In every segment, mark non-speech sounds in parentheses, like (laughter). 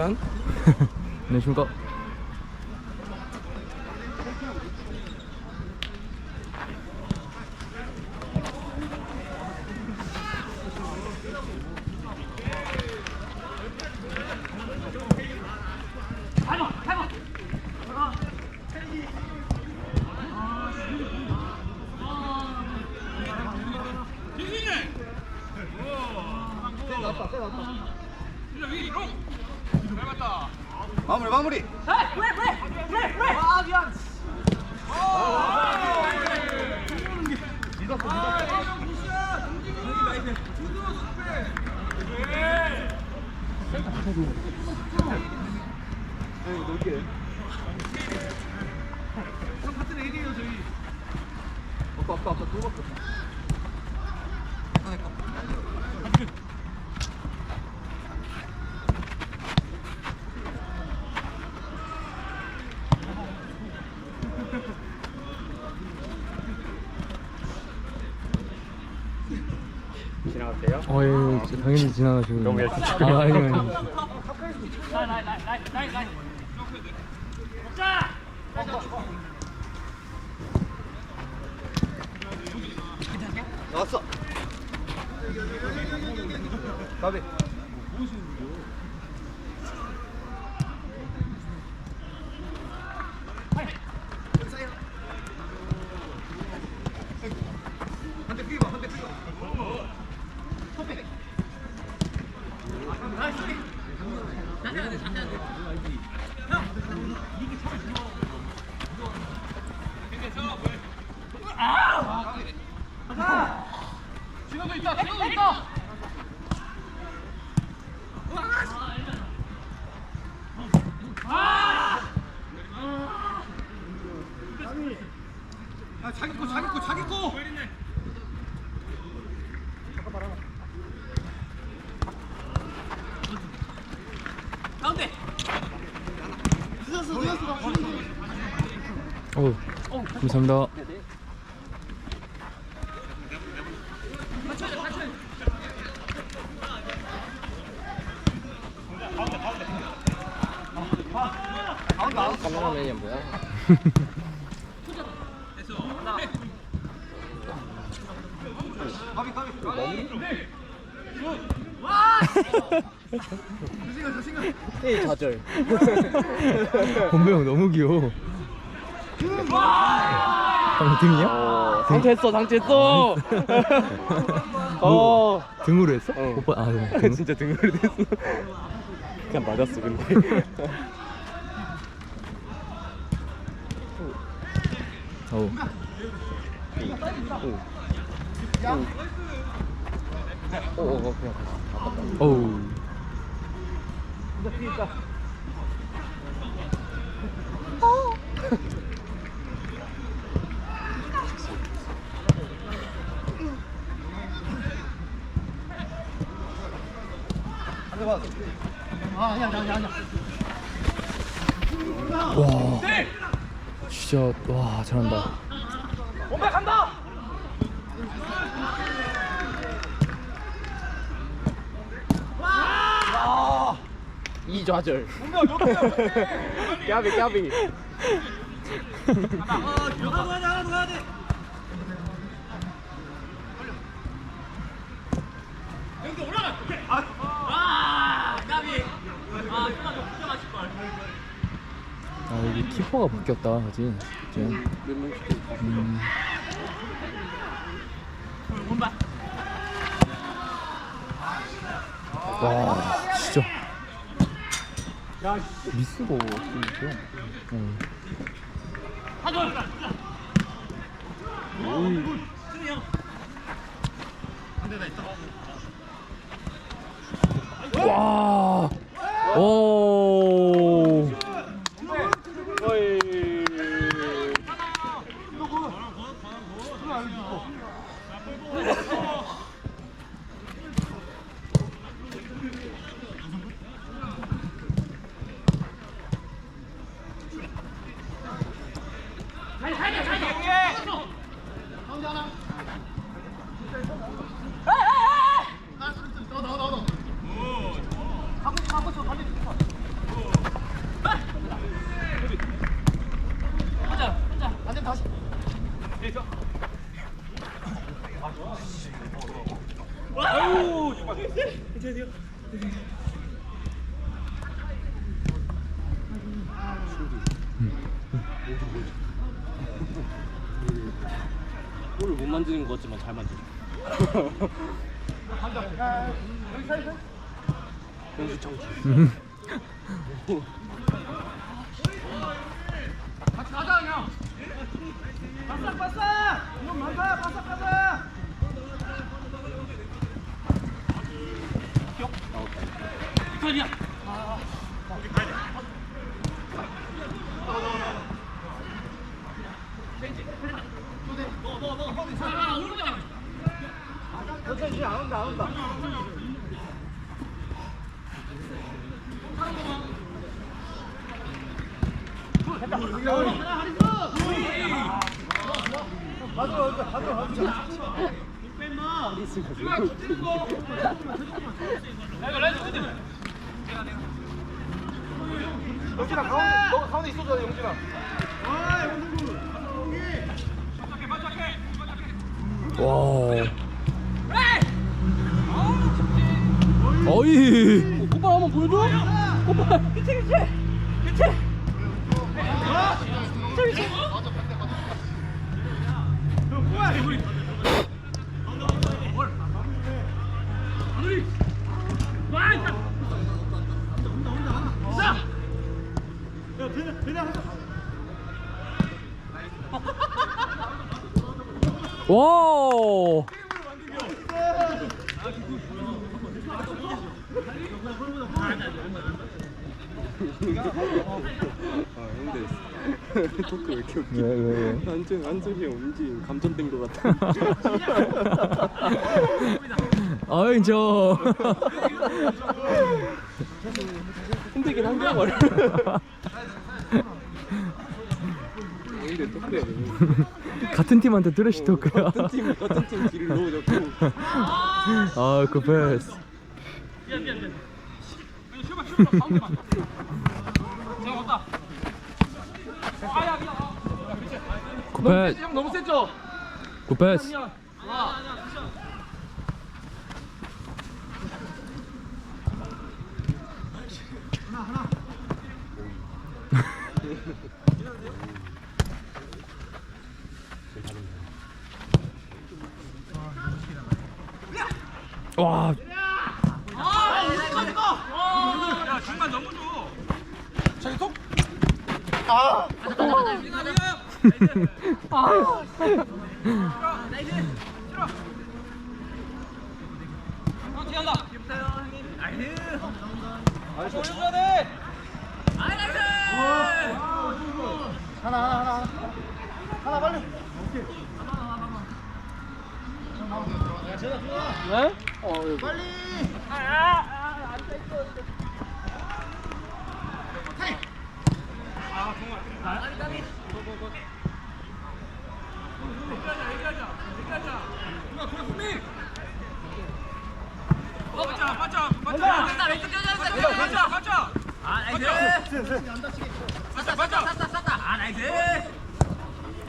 미안. 안녕하십니까. 마무리 마무리. 아까 아까 아까 또 바꿨어 지나갈게요. 어, 예, 예, 당연히 지나가시고. 너무 열심히. 아, 아니, 아니. 나왔어 가비 어우, 감사합니다. 카메라맨이 뭐야? 가비 가비 에이 좌절. 본배 형 너무 귀여워. 방금 등이야? 어, 상처했어, 상처했어. 어. 등으로 했어? 어. 오빠, 아, (laughs) 등. 진짜 등으로 됐어. 그냥 맞았어, 근데. 어우. 오, 오, 오, 그냥. 어우. 한대 받았어 와. 진짜, 와, 잘한다. 이 좌절. (laughs) 까비, 까비. 아, 여기 키퍼가 바뀌었다, 그지? 이제. 음. 와, 진짜. 미스가 어떻게 있어? 어. 와, 오. 만지는 것 같지만 잘 만지네. 현수 청취. 바싹 바싹 이건 많다 바싹 바싹 천천히 안 온다 안 온다 맞아 맞아 맞아 맞아 영진아 가운데 너 가운데 있어줘야 돼 영진아 와. 어이. 오빠 한번 보여줘. 와. 아 형들 토크 왜 이렇게 웃기? 왜, 왜, 왜? 안전 안전이 움직임 감전된 것 같아. (laughs) 어이 저. 힘들긴 한데 말이야. 근데 토크야 같은 팀한테 드레시 토크야. 같은 팀 같은 팀 길을 너무 잡고. 아, 그 패스. 그 패스. 형 너무 세죠? 그 패스. (laughs) 와. 하나 하나 하나 하나 빨리 네? 어 여기. 빨리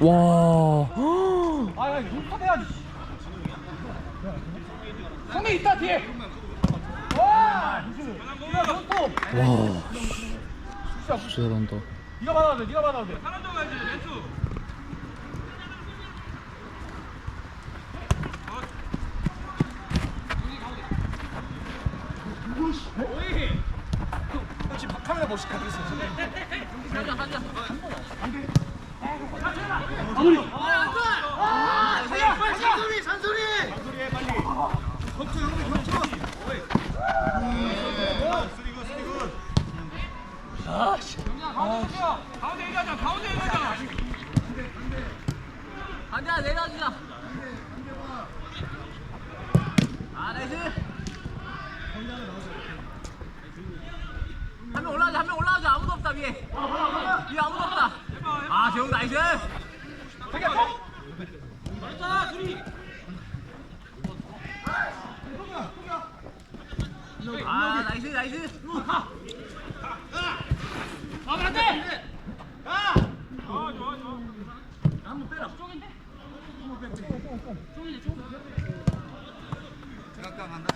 와. 아 야 이거 해야지 형이 있다 뒤에. 와 이거 와. 진짜 잘한다. 네가 받아야 돼 네가 받아야 돼. 지금 카메라 멋있게 하고 있어 산소리 산소리 산소리 해 빨리 겹쳐 형님 겹쳐 가운데 얘기하자 가운데 얘기하자 반대야 내려주자. 아 나이스. 한 명 올라가자 한 명 올라가자 아무도 없다 위에. 위에 아무도 없다. 아 재웅 나이스. 자기야 톡 아나이스 나이스. 제각각 한다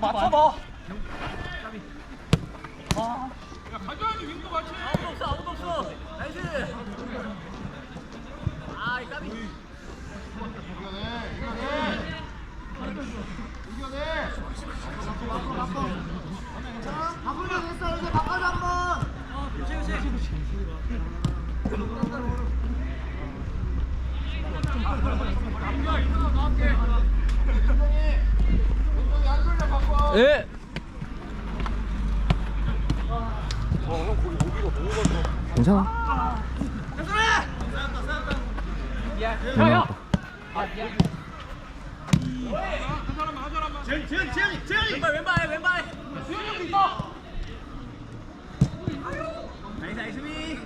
맞춰봐. 아무도 없어 아무도 없어. 나이스. 아, 이 까비. 바꾸자 됐어 이제 바꿔줘 한번 예. 괜찮아. 형이요. 재현이 재현이 재현이 재현이 왼발 왼발 왼발. 나이스 나이스 미.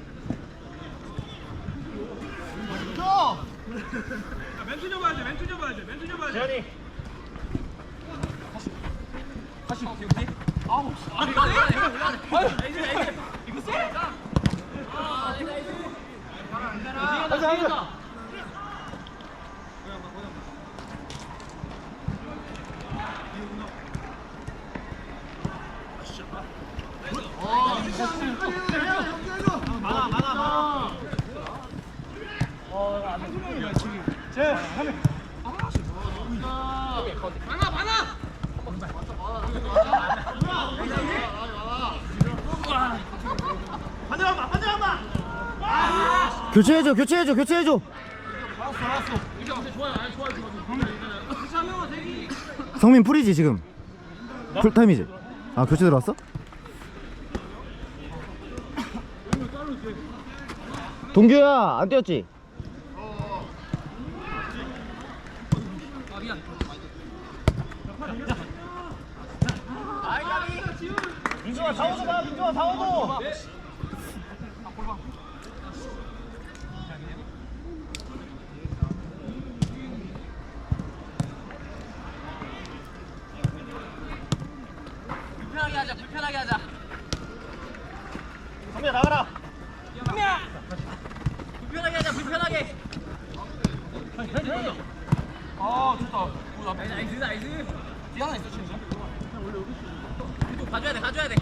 멘트 잡아야 돼 멘트 잡아야 돼 멘트 잡아야 돼 재현이. 아, 이거 나이스 나이스. 이거 쎄? 아, 나이스 나이스. 하자 하자 많아 많아 많아 반대한마 반대한마 교체해줘, 교체해줘, 교체해줘. 성민 풀이지 지금. 풀타임이지. 아 교체 들어왔어? 동규야 안 뛰었지? 민준아 사오도 봐 민준아 사오도 불편하게 하자 불편하게 하자. 성민아 나가라 불편하게 하자 불편하게. 아 좋다 나이스 나이스 나이스. 뒤 하나 있어 진짜. 가져야 돼 가져야 돼.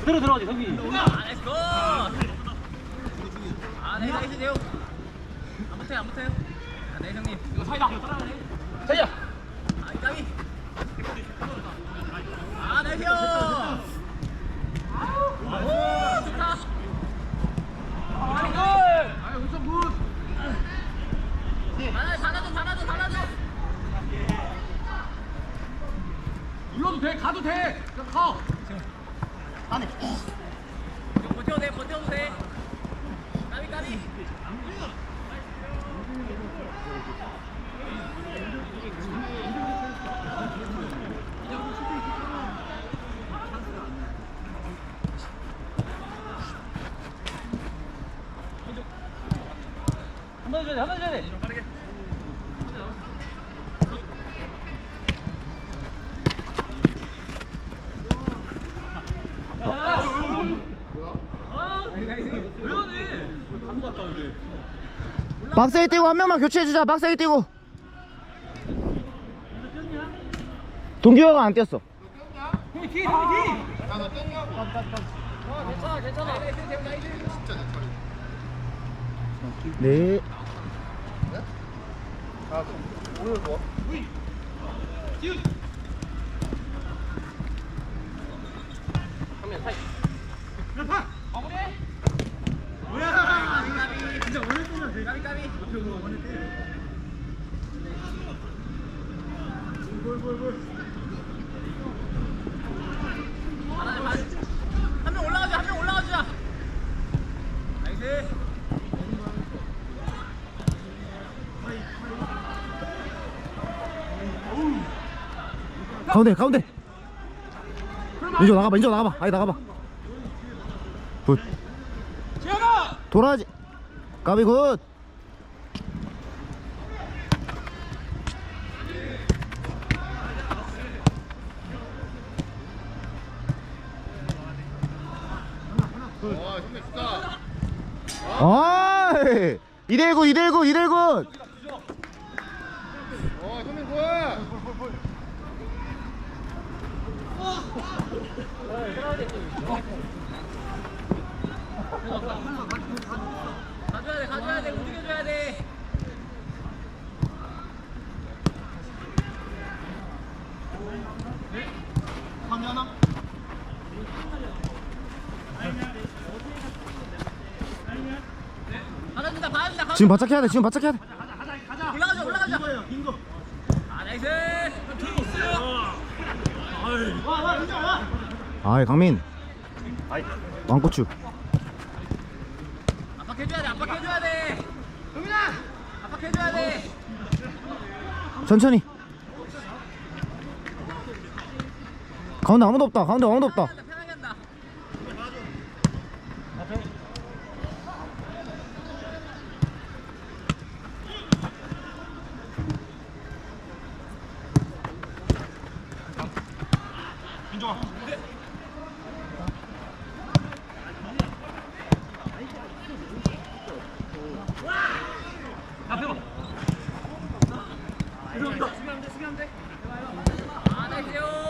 그대로 들어가지 성민이 아 나이스. 아 나이스 나이스 대용. 안 붙어요 안 붙어요. 아, 네 형님. 이거 사이다. 사이다. 아 까비. 아 나이스 형. 오 좋다. 아니 굿. 아 우선 굿. 하나 하나 줘 하나 줘 하나 줘. 눌러도 돼 가도 돼. 그냥 가. 안에 버텨도 돼, 버텨도 돼. 까비, 까비. 한번 줘야 돼 한번 줘야 돼 박스에 뛰고 한 명만 교체해주자. 박스에 뛰고. 동규 형은 안 뛰었어. 괜찮아, 괜찮아. 나이스, 대훈, 나 네 진짜 뛰면 돼 까비, 까비. 한명 올라가자. 나이스. 가운데 가운데 인조 나가봐 인조 나가봐 아니 나가봐 굿 돌아야지. 까비 굿. 아이 2대1 굿 2대1 굿 2대1 굿 가져야 돼 가져야 돼 움직여줘야 돼. 하나? 받아준다 받아준다 지금 바짝 해야 돼 지금 바짝 해야 돼. 올라가자 올라가자. 빈거예요 빈거 아 나이스. 들어갔어요 와와 민정 와 아이. 강민 왕고추 압박해줘야 돼 압박해줘야 돼 동민아 압박해줘야 돼 천천히. 가운데 아무도 없다. 가운데 아무도 없다 편하게 한다, 편하게 한다 민정아 아 나이스요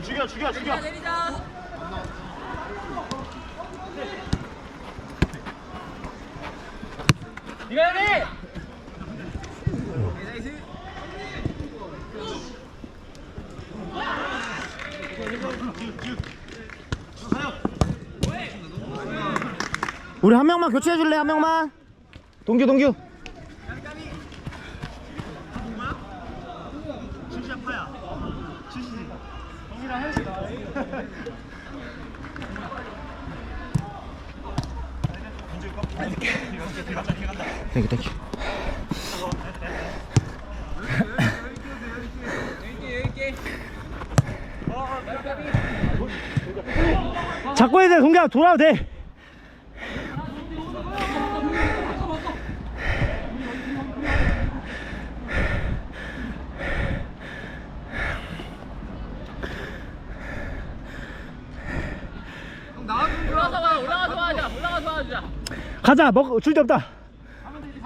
죽여 죽여 죽여 죽여. 내리자 이거야 돼 나이스 우리 한 명만 교체해 줄래 한 명만? 동규 동규 진짜 파야 진시지 동민아 헬스다 땡큐 땡큐 잡고 해야 돼 동규야 돌아도 돼 올라가서 와 올라가서 하자 올라가서 하자 가자 먹 줄 데 없다. 가운데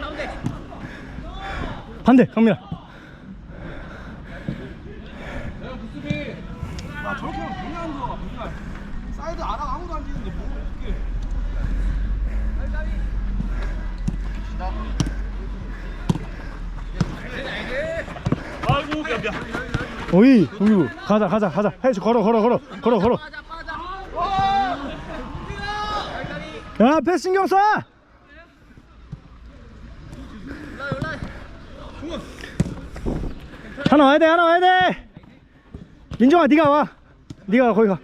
가운데 반대 강민아. 오이 동규 가자 가자 가자. 해줘 걸어 걸어 걸어 걸어 걸어 빠져 빠져 야 패스 신경 써! 하나 와야 돼 하나 와야 돼! 민정아 네가 와. 네가 와, 거기 가.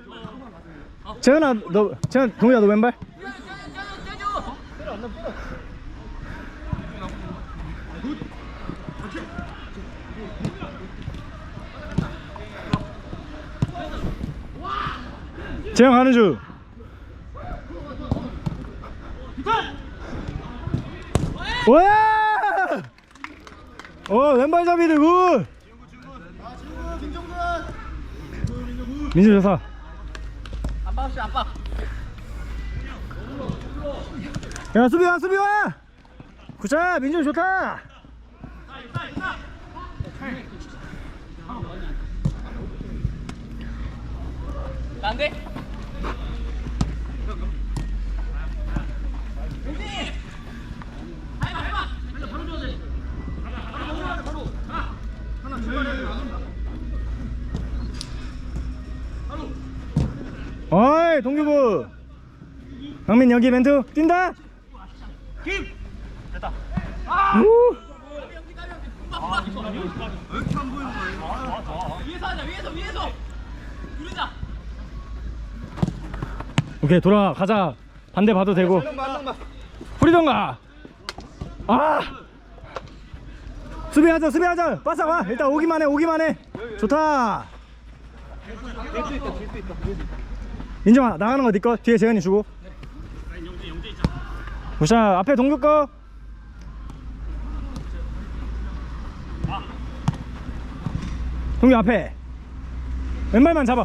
재현아 너 재현 동규야 너 왼발? 재현 가는 중 와! 어 왼발잡이들 굿! 민준 좋다 압박 없이 압박 야 수비 와 수비 와! 굿자 민준 좋다! 안 동규부. 강민 여기 멘트. 뛴다? 김! 됐다. 우! 왜 이렇게 안 보이는 거야 위에서 하자 위에서 위에서 누르자 오케이 돌아 가자. 반대 봐도 되고. 후리던가. 아! 수비하자 수비하자. 빠삭 와. 일단 오기만 해 오기만 해. 좋다 민정아 나가는 거 니꺼? 뒤에 재현이 주고. 우샤 앞에 동규 거 동규 앞에. 왼발만 잡아.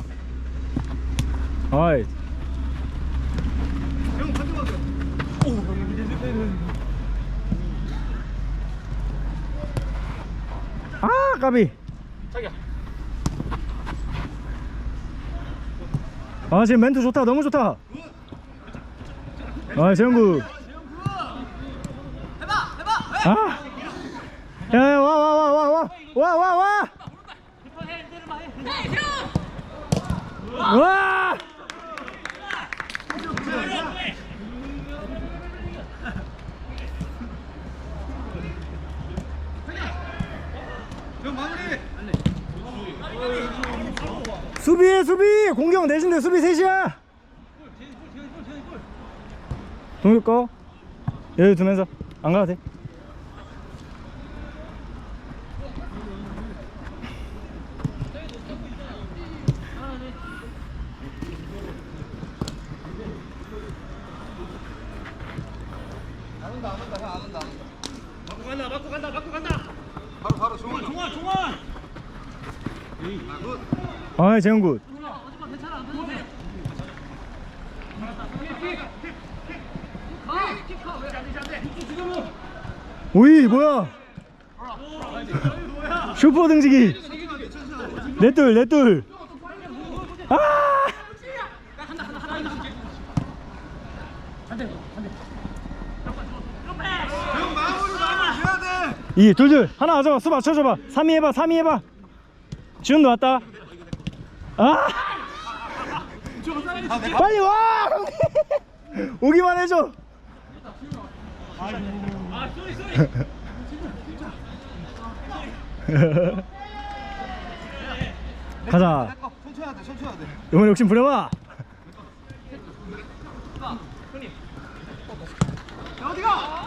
어이. 아 까비 아 지금 멘트 좋다. 너무 좋다. 아 재영구. 해봐 해봐 아. 야야 와 와 와 와 와 와 와와. 와! 형 마무리. 수비해 수비! 공격 내신데 수비 셋이야! 동규 거? 여기 두면서. 안 가도 돼 바로 바로 종원 종원 종원. 아 굿. 아 재영 굿. 오이 뭐야? 슈퍼 등지기. 넷둘 넷둘 아. 이 둘 둘. 하나 가져봐 수 맞춰줘봐. 3위 해봐 3위 해봐. 지훈도 왔다 아 빨리 와. (laughs) 오기만 해줘 (laughs) 가자 천천히 해야 돼 천천히 해야 돼. 이번 욕심 부려봐 야 어디가?